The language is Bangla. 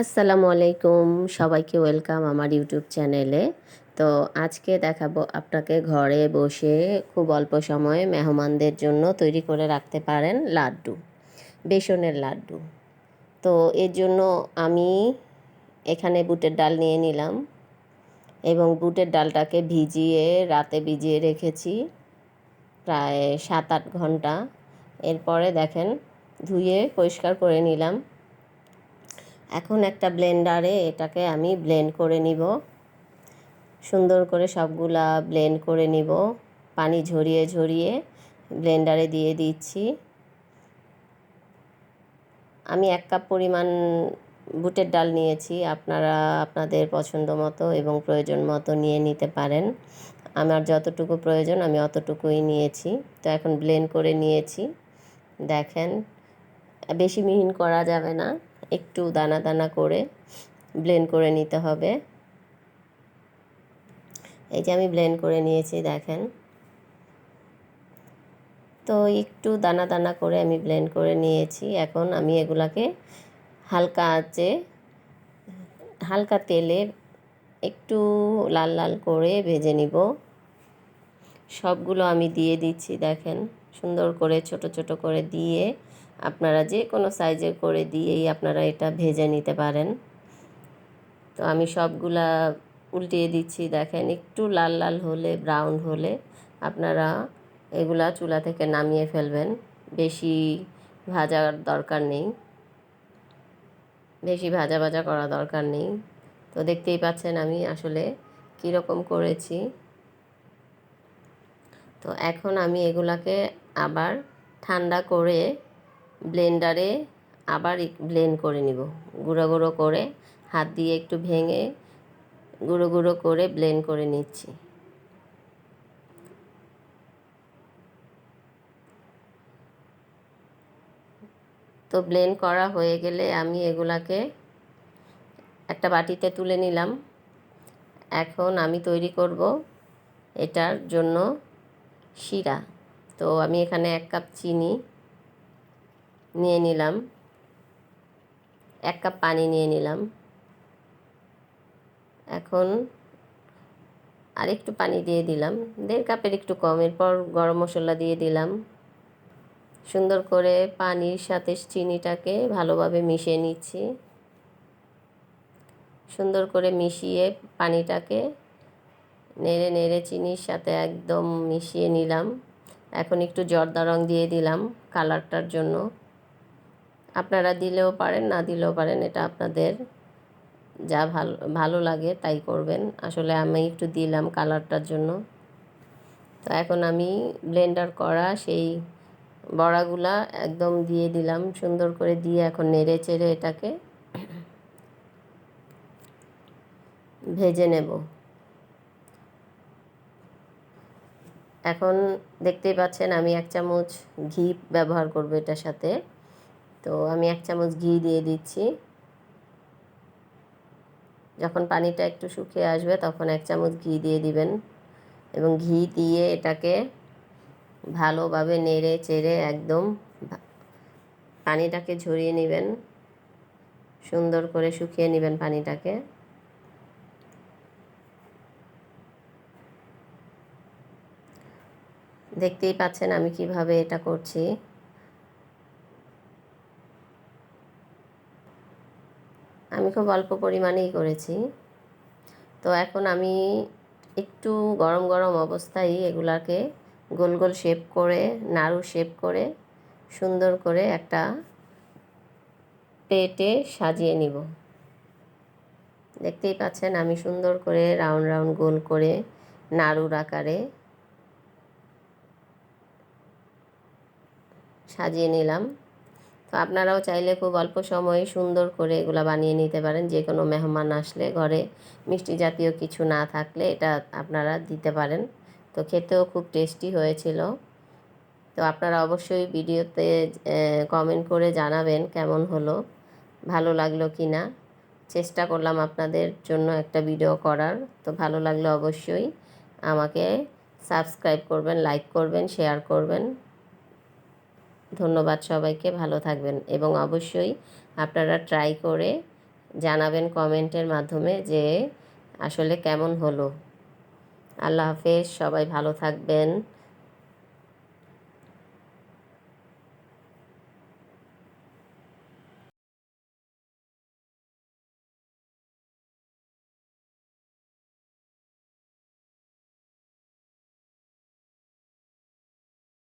আসসালামু আলাইকুম। সবাইকে ওয়েলকাম আমার ইউটিউব চ্যানেলে। তো আজকে দেখাবো আপনাকে ঘরে বসে খুব অল্প সময়ে মেহমানদের জন্য তৈরি করে রাখতে পারেন লাড্ডু, বেসনের লাড্ডু। তো এর জন্য আমি এখানে বুটের ডাল নিয়ে নিলাম এবং বুটের ডালটাকে ভিজিয়ে, রাতে ভিজিয়ে রেখেছি প্রায় সাত আট ঘণ্টা। এরপরে দেখেন ধুয়ে পরিষ্কার করে নিলাম। এখন একটা ব্লেন্ডারে এটাকে আমি ব্লেন্ড করে নিব। সুন্দর করে সবগুলা ব্লেন্ড করে নিব। পানি ঝরিয়ে ঝরিয়ে ব্লেন্ডারে দিয়ে দিচ্ছি। আমি এক কাপ পরিমাণ বুটের ডাল নিয়েছি। আপনারা, আপনাদের পছন্দ মতো এবং প্রয়োজন মতো নিয়ে নিতে পারেন। আমার যতটুকু প্রয়োজন আমি অতটুকুই নিয়েছি। তো এখন ব্লেন্ড করে নিয়েছি। দেখেন, বেশি মিহিন করা যাবে না। একটু দানা দানা করে ব্লেন্ড করে নিতে হবে। এই যে আমি ব্লেন্ড করে নিয়েছি, দেখেন। তো একটু দানা দানা করে আমি ব্লেন্ড করে নিয়েছি। এখন আমি এগুলাকে হালকা আঁচে হালকা তেলে একটু লাল লাল করে ভেজে নিব। সবগুলো আমি দিয়ে দিচ্ছি, দেখেন। সুন্দর করে, ছোট ছোট করে দিয়ে আপনারা যে কোনো সাইজে করে দিয়েই আপনারা এটা ভেজে নিতে পারেন। তো আমি সবগুলা উল্টিয়ে দিচ্ছি, দেখেন একটু লাল লাল হলে ব্রাউন হলে আপনারা এগুলা চুলা থেকে নামিয়ে ফেলবেন। বেশি ভাজার দরকার নেই। বেশি ভাজা ভাজা করা দরকার নেই। তো দেখতেই পাচ্ছেন আমি আসলে কীরকম করেছি। তো এখন আমি এগুলাকে আবার ঠান্ডা করে ব্লেন্ডারে আবার ব্লেন্ড করে নিব। গুঁড়ো গুঁড়ো করে হাত দিয়ে একটু ভেঙে গুঁড়ো গুঁড়ো করে ব্লেন্ড করে নিচ্ছি। তো ব্লেন্ড করা হয়ে গেলে আমি এগুলাকে একটা বাটিতে তুলে নিলাম। এখন আমি তৈরি করব এটার জন্য শিরা। তো আমি এখানে এক কাপ চিনি নিয়ে নিলাম। এক কাপ পানি নিয়ে নিলাম। এখন আরেকটু পানি দিয়ে দিলাম। দেড় কাপের একটু কম। এরপর গরম মশলা দিয়ে দিলাম। সুন্দর করে পানির সাথে চিনিটাকে ভালোভাবে মিশিয়ে নিচ্ছি। সুন্দর করে মিশিয়ে পানিটাকে নেড়ে নেড়ে চিনির সাথে একদম মিশিয়ে নিলাম। এখন একটু জর্দা রং দিয়ে দিলাম কালারটার জন্য। আপনারা দিলেও পারেন, না দিলেও পারেন, এটা আপনাদের যা ভালো ভালো লাগে তাই করবেন। আসলে আমি একটু দিলাম কালারটার জন্য। তো এখন আমি ব্লেন্ডার করা সেই বড়াগুলা একদম দিয়ে দিলাম, সুন্দর করে দিয়ে এখন নেড়ে চেড়ে এটাকে ভেজে নেব। এখন দেখতেই পাচ্ছেন আমি এক চামচ ঘি ব্যবহার করব এটার সাথে। তো আমি এক চামচ ঘি দিয়ে দিচ্ছি। যখন পানিটা একটু শুকিয়ে আসবে তখন এক চামচ ঘি দিয়ে দিবেন এবং ঘি দিয়ে এটাকে ভালোভাবে নেড়ে চেড়ে একদম পানিটাকে ঝরিয়ে নেবেন। সুন্দর করে শুকিয়ে নেবেন পানিটাকে। দেখতেই পাচ্ছেন আমি কীভাবে এটা করছি আমি খুব অল্প পরিমাণেই করেছি। তো এখন আমি একটু গরম গরম অবস্থায় এগুলাকে গোল গোল শেপ করে, নাড়ু শেপ করে, সুন্দর করে একটা প্লেটে সাজিয়ে নিব। দেখতেই পাচ্ছেন আমি সুন্দর করে রাউন্ড রাউন্ড গোল করে নাড়ুর আকারে সাজিয়ে নিলাম। তো আপনারাও চাইলে খুব অল্প সময়ে সুন্দর করে এগুলো বানিয়ে নিতে পারেন। যে কোনো মেহমান আসলে ঘরে মিষ্টি জাতীয় কিছু না থাকলে এটা আপনারা দিতে পারেন। তো খেতেও খুব টেস্টি হয়েছিল। তো আপনারা অবশ্যই ভিডিওতে কমেন্ট করে জানাবেন কেমন হলো, ভালো লাগল কি না চেষ্টা করলাম আপনাদের জন্য একটা ভিডিও করার। তো ভালো লাগলে অবশ্যই আমাকে সাবস্ক্রাইব করবেন লাইক করবেন শেয়ার করবেন। ধন্যবাদ সবাইকে, ভালো থাকবেন এবং অবশ্যই আপনারা ট্রাই করে জানাবেন কমেন্টের মাধ্যমে যে আসলে কেমন হলো। আল্লাহ হাফেজ, সবাই ভালো থাকবেন।